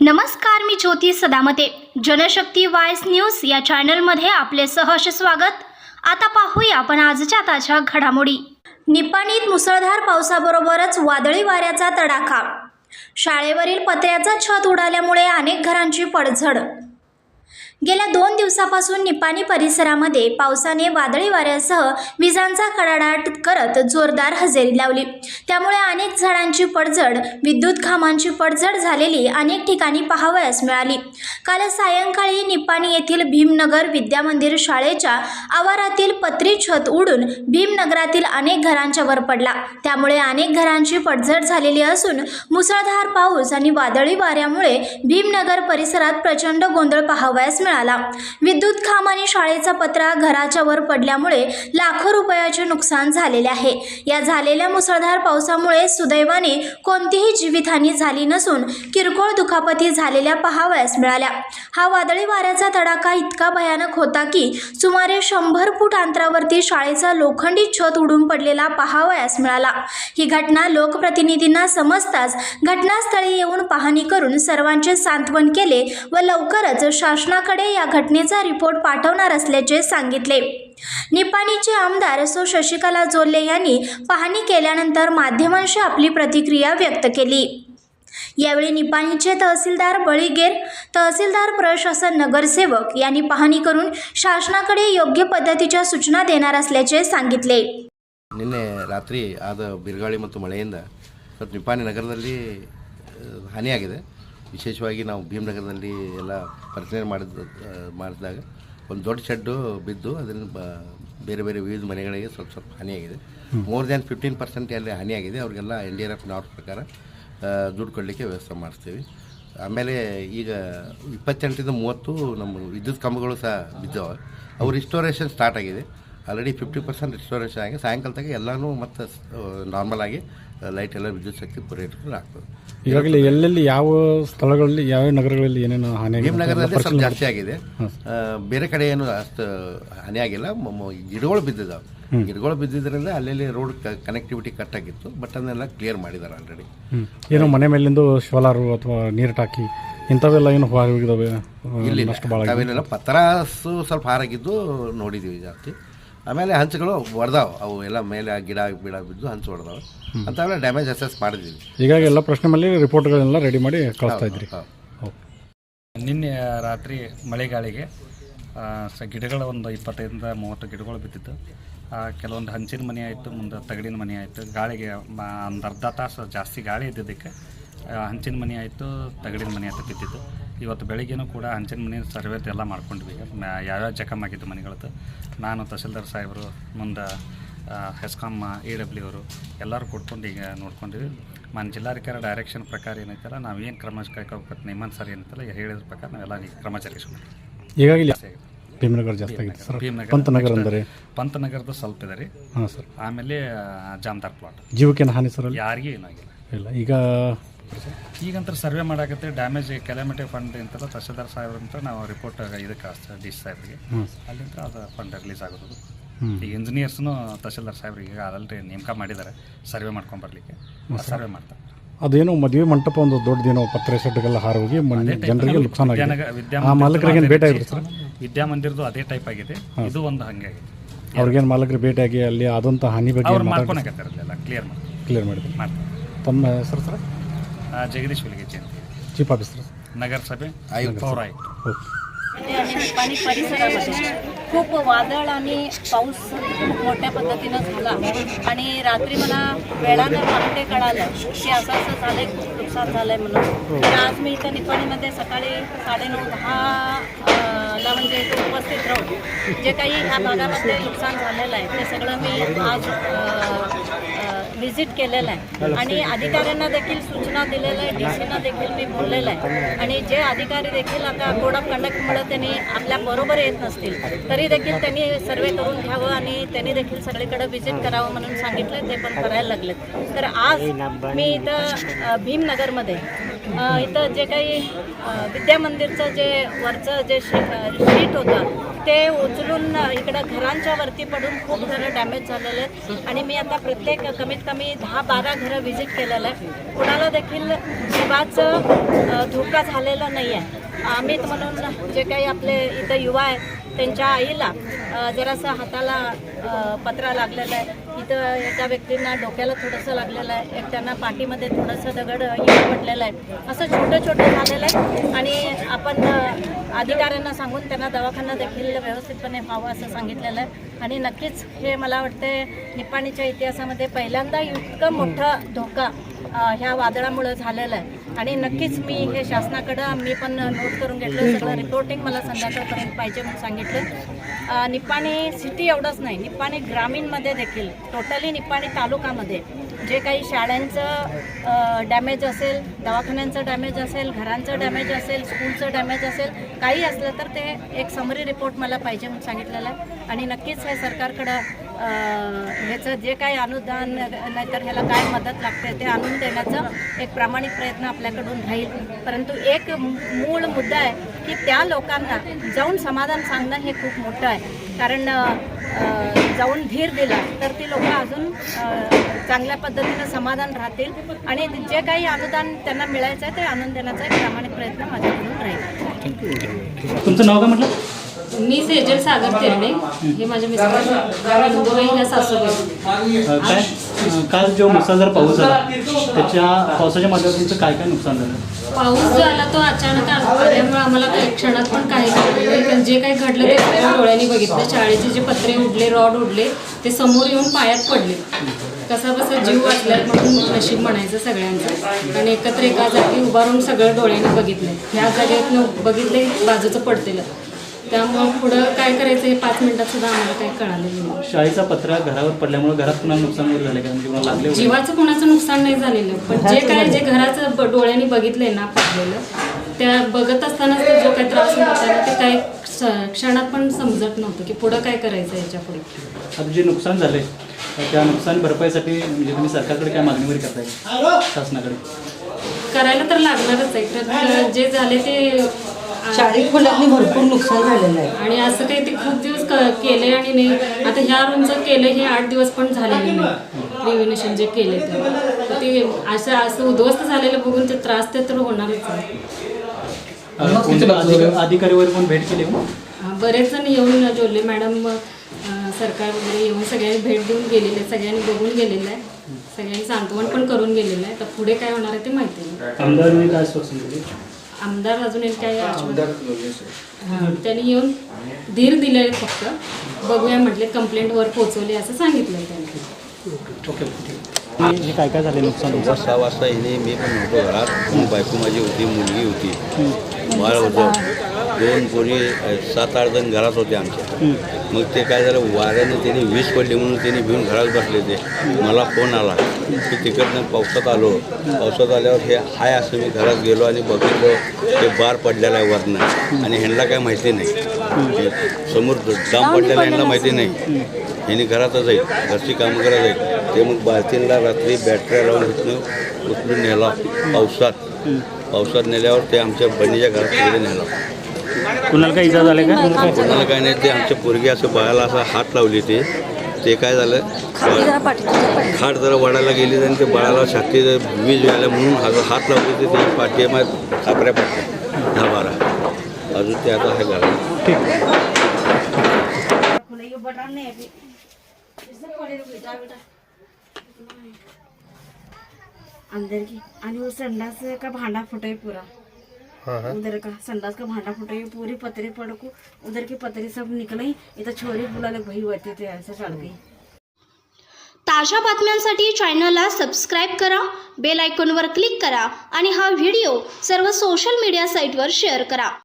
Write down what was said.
नमस्कार मी ज्योती सदामते. जनशक्ती वायस न्यूज या चॅनलमध्ये आपले सहर्ष स्वागत. आता पाहूया आपण आजच्या ताज्या घडामोडी. निपाणीत मुसळधार पावसाबरोबरच वादळी वाऱ्याचा तडाखा. शाळेवरील पत्र्याचा छत उडाल्यामुळे अनेक घरांची पडझड. गेल्या दोन दिवसापासून निपाणी परिसरामध्ये पावसाने वादळी वाऱ्यासह विजांचा कडाडाट करत जोरदार हजेरी लावली. त्यामुळे अनेक झाडांची पडझड विद्युत खांबांची पडझड झालेली अनेक ठिकाणी पाहावयास मिळाली. काल सायंकाळी निपाणी येथील भीमनगर विद्यामंदिर शाळेच्या आवारातील पत्री छत उडून भीमनगरातील अनेक घरांच्या वर पडला. त्यामुळे अनेक घरांची पडझड झालेली असून मुसळधार पाऊस आणि वादळी वाऱ्यामुळे भीमनगर परिसरात प्रचंड गोंधळ पाहावयास मिळाला. विद्युत खांब आणि शाळेचा पत्रा घराच्या वर पडल्यामुळे लाखो रुपयाचे नुकसान झालेले आहे. या झालेल्या मुसळधार पावसामुळे सुदैवाने कोणतीही जीवितहानी झाली नसून किरकोळ दुखापती झालेल्या पाहावयास मिळाल्या. हा वादळी वाऱ्याचा तडाखा इतका भयानक होता की सुमारे शंभर फूट अंतरावरती शाळेचा लोखंडी छत उडून पडलेला पाहावयास मिळाला. ही घटना लोकप्रतिनिधींना समजताच घटनास्थळी येऊन पाहणी करून सर्वांचे सांत्वन केले व लवकरच शासनाकडे या घटनेचा रिपोर्ट पाठवणार असल्याचे सांगितले निपाणीचे आमदार सो शशिकला जोल्ले यांनी पाहणी केल्यानंतर माध्यमांशी आपली प्रतिक्रिया व्यक्त केली यावेळी निपाणीचे तहसीलदार बळीगेर तहसीलदार प्रशासन नगरसेवक यांनी पाहणी करून शासनाकडे योग्य पद्धतीच्या सूचना देणार असल्याचे सांगितले ನಿನ್ನೆ ರಾತ್ರಿ ಆದ ಬಿರುಗಾಳಿ ಮತ್ತು ಮಳೆಯಿಂದ ಸ್ವಲ್ಪ ನಿಪಾನಿ ನಗರದಲ್ಲಿ ಆ, ಹಾನಿಯಾಗಿದೆ ವಿಶೇಷವಾಗಿ ನಾವು ಭೀಮನಗರದಲ್ಲಿ ಎಲ್ಲ ಪರಿಶೀಲನೆ ಮಾಡಿದ ಮಾಡಿದಾಗ ಒಂದು ದೊಡ್ಡ ಶೆಡ್ಡು ಬಿದ್ದು ಅದರಿಂದ ಬೇರೆ ಬೇರೆ ವಿವಿಧ ಮನೆಗಳಿಗೆ ಸ್ವಲ್ಪ ಸ್ವಲ್ಪ ಹಾನಿಯಾಗಿದೆ. ಮೋರ್ ದ್ಯಾನ್ ಫಿಫ್ಟೀನ್ ಪರ್ಸೆಂಟ್ ಅಲ್ಲಿ ಹಾನಿಯಾಗಿದೆ. ಅವರಿಗೆಲ್ಲ N D R F norms ಪ್ರಕಾರ ದುಡ್ಡು ಕೊಡಲಿಕ್ಕೆ ವ್ಯವಸ್ಥೆ ಮಾಡಿಸ್ತೀವಿ. ಆಮೇಲೆ ಈಗ ಇಪ್ಪತ್ತೆಂಟರಿಂದ ಮೂವತ್ತು ನಮ್ಮ ವಿದ್ಯುತ್ ಕಂಬಗಳು ಸಹ ಬಿದ್ದವೆ. ಅವು ರಿಸ್ಟೋರೇಷನ್ ಸ್ಟಾರ್ಟ್ ಆಗಿದೆ. ಆಲ್ರೆಡಿ ಫಿಫ್ಟಿ ಪರ್ಸೆಂಟ್ ರಿಸ್ಟೋರೇಷನ್ ಆಗಿ ಸಾಯಂಕಾಲದಾಗ ಎಲ್ಲಾನು ಮತ್ತೆ ನಾರ್ಮಲ್ ಆಗಿ ಲೈಟ್ ಎಲ್ಲ ವಿದ್ಯುತ್ ಶಕ್ತಿ ಪೂರೈಕೆ ಆಗ್ತದೆ ಈಗಾಗಲೇ ಎಲ್ಲೆಲ್ಲಿ ಯಾವ ಸ್ಥಳಗಳಲ್ಲಿ ಯಾವ ನಗರಗಳಲ್ಲಿ ಏನೇನು ಹಾನಿ ಆಗಿದೆ? ಭೀಮನಗರದಲ್ಲಿ ಸ್ವಲ್ಪ ಜಾಸ್ತಿ ಆಗಿದೆ. ಬೇರೆ ಕಡೆ ಏನು ಅಷ್ಟು ಹಾನಿ ಆಗಿಲ್ಲ. ಗಿಡಗಳು ಬಿದ್ದಿದ್ದಾವೆ. ಗಿಡಗಳು ಬಿದ್ದಿದ್ದರಿಂದ ಅಲ್ಲೆಲ್ಲಿ ರೋಡ್ ಕನೆಕ್ಟಿವಿಟಿ ಕಟ್ ಆಗಿತ್ತು ಬಟ್ ಅದನ್ನೆಲ್ಲ ಕ್ಲಿಯರ್ ಮಾಡಿದ್ದಾರೆ ಆಲ್ರೆಡಿ ಏನೋ ಮನೆ ಮೇಲಿಂದು ಶೋಲಾರು ಅಥವಾ ನೀರು ಟಾಕಿ ಇಂಥವೆಲ್ಲ ಏನು ಹೋಗಿದಾವೆ ಇಲ್ಲಿ ಪತ್ರಾಸು ಸ್ವಲ್ಪ ಹಾರಾಗಿದ್ದು ನೋಡಿದ್ದೀವಿ ಜಾಸ್ತಿ. ಆಮೇಲೆ ಹಂಚುಗಳು ಹೊಡೆದಾವ ಅವು ಎಲ್ಲ ಮೇಲೆ ಆ ಗಿಡ ಗಿಡ ಬಿದ್ದು ಹಂಚು ಹೊಡೆದಾವ ಅಂತವೆಲ್ಲ ಡ್ಯಾಮೇಜ್ ಅಸೆಸ್ ಮಾಡಿದ್ದೀವಿ ಹೀಗಾಗಿ ಎಲ್ಲ ಪ್ರಶ್ನೆ ಮೇಲೆ ರಿಪೋರ್ಟ್ಗಳನ್ನೆಲ್ಲ ರೆಡಿ ಮಾಡಿ ಕಳಿಸ್ತಾ ಇದ್ರಿ. ನಿನ್ನೆ ರಾತ್ರಿ ಮಳೆಗಾಳಿಗೆ ಆ, ಸ ಗಿಡಗಳು ಒಂದು ಇಪ್ಪತ್ತೈದರಿಂದ ಮೂವತ್ತು ಗಿಡಗಳು ಬಿದ್ದಿತ್ತು. ಆ, ಕೆಲವೊಂದು ಹಂಚಿನ ಮನೆ ಆಯಿತು ಮುಂದೆ ತಗಡಿನ ಮನೆ ಆಯಿತು. ಗಾಳಿಗೆ ಮ- ಒಂದು ಅರ್ಧ ತಾಸು ಜಾಸ್ತಿ ಗಾಳಿ ಇದ್ದಿದ್ದಕ್ಕೆ ಹಂಚಿನ ಮನೆ ಆಯಿತು ತಗಡಿನ ಮನೆ ಆಯಿತು ಬಿದ್ದಿತ್ತು. ಇವತ್ತು ಬೆಳಿಗ್ಗೆನೂ ಕೂಡ ಹಂಚಿನ ಮನೆ ಸರ್ವೆ ಎಲ್ಲ ಮಾಡ್ಕೊಂಡ್ವಿ ಯಾವ್ಯಾವ ಚೆಕಮ್ ಆಗಿದ್ದು ಮನೆಗಳದ್ದು? ನಾನು ತಹಸೀಲ್ದಾರ್ ಸಾಹೇಬರು ಮುಂದೆ ಹೆಸ್ಕಾಮ್ ಎ ಡಬ್ಲ್ಯೂ ಅವರು ಎಲ್ಲರೂ ಕೊಡ್ಕೊಂಡು ಈಗ ನೋಡ್ಕೊಂಡಿವಿ ಮಾನ್ ಜಿಲ್ಲಾಧಿಕಾರಿ ಡೈರೆಕ್ಷನ್ ಪ್ರಕಾರ ಏನೈತಲ್ಲ ನಾವು ಏನು ಕ್ರಮ ಕೈಗೊಳ್ಬೇಕು ನಿಮ್ಮನ್ ಸರ್ ಏನೈತಲ್ಲ ಹೇಳಿದ್ರ ಪ್ರಕಾರ ನಾವೆಲ್ಲ ಈಗ ಕ್ರಮ ಜರುಗಿಸ್ಕೊಂಡು ಈಗಾಗಲೇ ಭೀಮನಗರ ಜಾಸ್ತಿ ಆಗಿದೆ ಸರ್. ಭೀಮನಗರ ಪಂತನಗರ ಅಂದರೆ? ಪಂತನಗರದ ಸ್ವಲ್ಪ ಇದೆ ರೀ. ಹಾಂ ಸರ್. ಆಮೇಲೆ ಜಾಮದಾರ್ ಪ್ಲಾಟ್ ಜೀವಕ್ಕೇನು ಹಾನಿ ಸರ್ ಯಾರಿಗೂ ಏನಾಗಿಲ್ಲ ಇಲ್ಲ ಈಗ ಈಗಂತ ಸರ್ವೆ ಮಾಡಾಕತ್ತೆ ಡ್ಯಾಮೇಜ್ ಕೆಲಾಮಿಟಿ ಫಂಡ್ ಅಂತಲ್ಲ ತಹಶೀಲ್ದಾರ್ ಸಾಹೇಬ್ರ ಅಂತ ನಾವು ರಿಪೋರ್ಟ್ ಇದಕ್ಕೆ ಡಿ ಸಿ ಸಾಹೇಬ್ರಿಗೆ. ಅಲ್ಲಿಂದ ಅದು ಫಂಡ್ ರಿಲೀಸ್ ಆಗೋದು. ಈಗ ಇಂಜಿನಿಯರ್ಸ್ನು ತಹಸೀಲ್ದಾರ್ ಸಾಹೇಬ್ರಿಗೆ ಈಗ ಅದಲ್ರಿ ನೇಮಕ ಮಾಡಿದ್ದಾರೆ ಸರ್ವೆ ಮಾಡ್ಕೊಂಡ್ ಬರ್ಲಿಕ್ಕೆ. ಸರ್ವೆ ಮಾಡ್ತಾರೆ. ಅದೇನು ಮದುವೆ ಮಂಟಪ ಒಂದು ದೊಡ್ಡದೇನೋ ಪತ್ರೆ ಶೆಡ್ಗೆಲ್ಲ ಹಾರೋಗಿ ಹೋಗಿ ಜನರಿಗೆ ನುಕ್ಸಾನ ಮಾಲಕರಿಗೆ ಭೇಟಿ ಆಗಿದ್ರು ಸರ್? ವಿದ್ಯಾಮಂದಿರದು ಅದೇ ಟೈಪ್ ಆಗಿದೆ. ಇದು ಒಂದು ಹಂಗೆ ಆಗಿದೆ. ಅವ್ರಿಗೇನು ಮಾಲಕರು ಭೇಟಿಯಾಗಿ ಅಲ್ಲಿ ಆದಂಥ ಹಾನಿ ಬಗ್ಗೆ ಕ್ಲಿಯರ್ ಮಾಡಿ ಕ್ಲಿಯರ್ ಮಾಡಿದ್ರು. ಮಾಡ್ತಾರೆ. ತಮ್ಮ ಹೆಸರು ಸರ್? ಜಗದೀಶ್ ಹುಲಿಗೆಜ್ಜಿ ಅಂತ ಚೀಫ್ ಆಫೀಸರ್ नगरसभे आयुक्त. पौर आयुक्त ओके आणि निपाणी परिसरामध्ये खूप वादळ आणि पाऊस खूप मोठ्या पद्धतीनं झाला आणि रात्री मला वेळानं पहाटे कळालं की असं असं झालंय खूप नुकसान झालंय म्हणून तर आज मी इथं निपाणीमध्ये सकाळी साडेनऊ दहा अं, ला म्हणजे इथं उपस्थित राहून जे काही ह्या भागामध्ये नुकसान झालेलं आहे ते सगळं मी आज व्हिजिट केलेलं आहे. आणि अधिकाऱ्यांना देखील सूचना दिलेल्या आहे डी सीना देखील मी बोललेलं आहे. आणि जे अधिकारी देखील आता कोड ऑफ कंडक्टमुळे त्यांनी आपल्या बरोबर येत नसतील तरी देखील त्यांनी सर्वे करून घ्यावं आणि त्यांनी देखील सगळीकडे व्हिजिट करावं म्हणून सांगितलं ते पण करायला लागलेत. तर आज मी इथं भीमनगरमध्ये इथं जे काही विद्यामंदिरचं विद्या मंदिरचं जे वरचं जे शे शीट होतं ते उचलून इकडं घरांच्या वरती पडून खूप घरं डॅमेज झालेले आहेत. आणि मी आता प्रत्येक कमीत कमी दहा बारा घरं व्हिजिट केलेलं आहे. कुणाला देखील जीवाचं धोका झालेला नाही आहे. अमित म्हणून जे काही आपले इथं युवा आहेत त्यांच्या आईला जरासं हाताला पत्रा लागलेला आहे. इथं एका व्यक्तींना डोक्याला थोडंसं लागलेलं आहे. एक त्यांना पाठीमध्ये थोडंसं दगड पडलेलं आहे. असं छोटं छोटं झालेलं आहे. आणि आपण अधिकाऱ्यांना सांगून त्यांना दवाखाना देखील व्यवस्थितपणे व्हावं असं सांगितलेलं आहे. आणि नक्कीच हे मला वाटते निपाणीच्या इतिहासामध्ये पहिल्यांदा इतकं मोठं धोका ह्या वादळामुळं झालेला आहे. आणि नक्कीच मी हे शासनाकडं मी पण नोट करून घेतलं. सगळं रिपोर्टिंग मला संध्याकाळपर्यंत पाहिजे म्हणून सांगितलं. निप्पाणी सिटी एवढंच नाही निप्पाणी ग्रामीणमध्ये देखील टोटली निप्पाणी तालुकामध्ये जे काही शाळांचं डॅमेज असेल दवाखान्यांचं डॅमेज असेल घरांचं डॅमेज असेल स्कूलचं डॅमेज असेल काही असलं तर ते एक समरी रिपोर्ट मला पाहिजे म्हणून सांगितलेलं आहे. आणि नक्कीच हे सरकारकडं ह्याचं जे काही अनुदान नाहीतर ह्याला काय मदत लागते ते आणून देण्याचा एक प्रामाणिक प्रयत्न आपल्याकडून राहील. परंतु एक मूळ मुद्दा आहे की त्या लोकांना जाऊन समाधान सांगणं हे खूप मोठं आहे. कारण जाऊन धीर दिला तर ती लोक अजून चांगल्या पद्धतीनं समाधान राहतील आणि जे काही अनुदान त्यांना मिळायचं आहे ते आणून देण्याचा एक प्रामाणिक प्रयत्न माझ्याकडून राहील. तुमचं नाव काय म्हटलं? मी सेजल सागर तेरणे. हे माझे मिस्टर सासूबाई काल जो मुसळधार पाऊस झाला त्याच्या पावसाच्या माध्यमातून तुमचं काय काय नुकसान झालं? पाऊस जो आला तो अचानक आल्यामुळे आम्हाला काही क्षणात पण काही जे काही घडलं ते सगळ्या डोळ्यांनी बघितलं. शाळेचे जे पत्रे उडले रॉड उडले ते समोर येऊन पायात पडले. कसा बसा जीव वाचला म्हणून नशीब म्हणायचं सगळ्यांचं. आणि एकत्र एका जागी उभारून सगळं डोळ्यांनी बघितलं ह्या जागेत बघितले बाजूचं पडतेलं. त्यामुळं पुढं काय करायचं हे पाच मिनिटात सुद्धा आम्हाला काही कळालं नाही. शाळेचा पत्रा घरावर पडल्यामुळे घरात पुन्हा नुकसान वगैरे झालं का? म्हणजे कोणाला लागले वगैरे? जीवाचं कोणाचं नुकसान नाही झालेलं. पण जे काय जे घराचं ब- डोळ्यांनी बघितलंय ना पाडलेलं त्या बघत असतानाच तो जो काही त्रास होत होता ना ते काही क्ष- क्षणात पण समजत नव्हतं की पुढं काय करायचं याच्यापुढे आता जे नुकसान झाले त्या नुकसान भरपाईसाठी म्हणजे तुम्ही सरकारकडे काय मागणी वगैरे करताय शासनाकडे. करायला तर लागणारच आहे तर जे झाले ते शारीरिक खोल्यांनी भरपूर नुकसान झालेलं आहे. आणि असं काही ते खूप दिवस केले आणि नाही. आता ह्या रूमचं केलं हे आठ दिवस पण झालेले नाही. रिव्हिनेशन जे केले ते. तर ते असं असं उद्ध्वस्त झालेलं बघून ते त्रास ते तर होणारच आहे. अधिकारी- अधिकारी वगैरे पण भेट केली हो? बरेच जण येऊन जोडले. मॅडम सरकार वगैरे येऊन सगळ्यांनी भेट देऊन गेलेले सगळ्यांनी बघून गेलेलं आहे. सगळ्यांनी सांत्वन पण करून गेलेलं आहे. तर पुढे काय होणार आहे ते माहिती नाही. आमदार अजून एक काय हां त्यांनी येऊन धीर दिले फक्त. बघूया म्हटले कंप्लेंटवर पोचवले असं सांगितलं त्यांनी. ओके ठीक हे काय काय झाले नुकसान सहा वाजता येणे मी पण नव्हतो घरात. बायको माझी होती मुलगी होती. बाळ होतं. दोन पोरी सात आठ जण घरात होते आमच्या. मग ते काय झालं वाऱ्यानं त्यांनी वीज पडली म्हणून त्यांनी भिवून घरात बसले ते. मला फोन आला की तिकडनं पावसात आलो. पावसात आल्यावर हे हाय असं मी घरात गेलो आणि बघितलं ते बार पडलेला आहे वरनं. आणि ह्यांना काय माहिती नाही. समोर डाम पडलेला ह्यांना माहिती नाही. ह्यांनी घरातच आहे घरची कामं करत आहेत. ते मग बालतीनला रात्री बॅटऱ्या लावून इथनं उचलून नेला. पावसात. पावसात नेल्यावर ते आमच्या बहिणीच्या घरात नेला. कुणाला काही इजा झाले का? कोणाला काय नाही ते आमच्या पोरगी असं बाळाला असं हात लावली ते ते काय झालं? खाट जरा वडायला गेली आणि ते बाळाला छाती वीज व्हायला म्हणून हा- हात लावले ते त्याची पाठी खापऱ्या पडल्या दहा बारा. अजून ते आता हे झालं अंदर की आणि वो संडास का भांडा फुटे पूरा. उधर का संडास का भांडा फुटे पूरी पतरी पड़को उधर की पतरी सब निकली इधर छोरी बुलाले वही होते थे ऐसे चढ़ गई। ताज्या बातम्यांसाठी चॅनलला सबस्क्राईब करा बेल आयकॉनवर क्लिक करा आणि हा व्हिडिओ सर्व सोशल मीडिया साईटवर शेअर करा.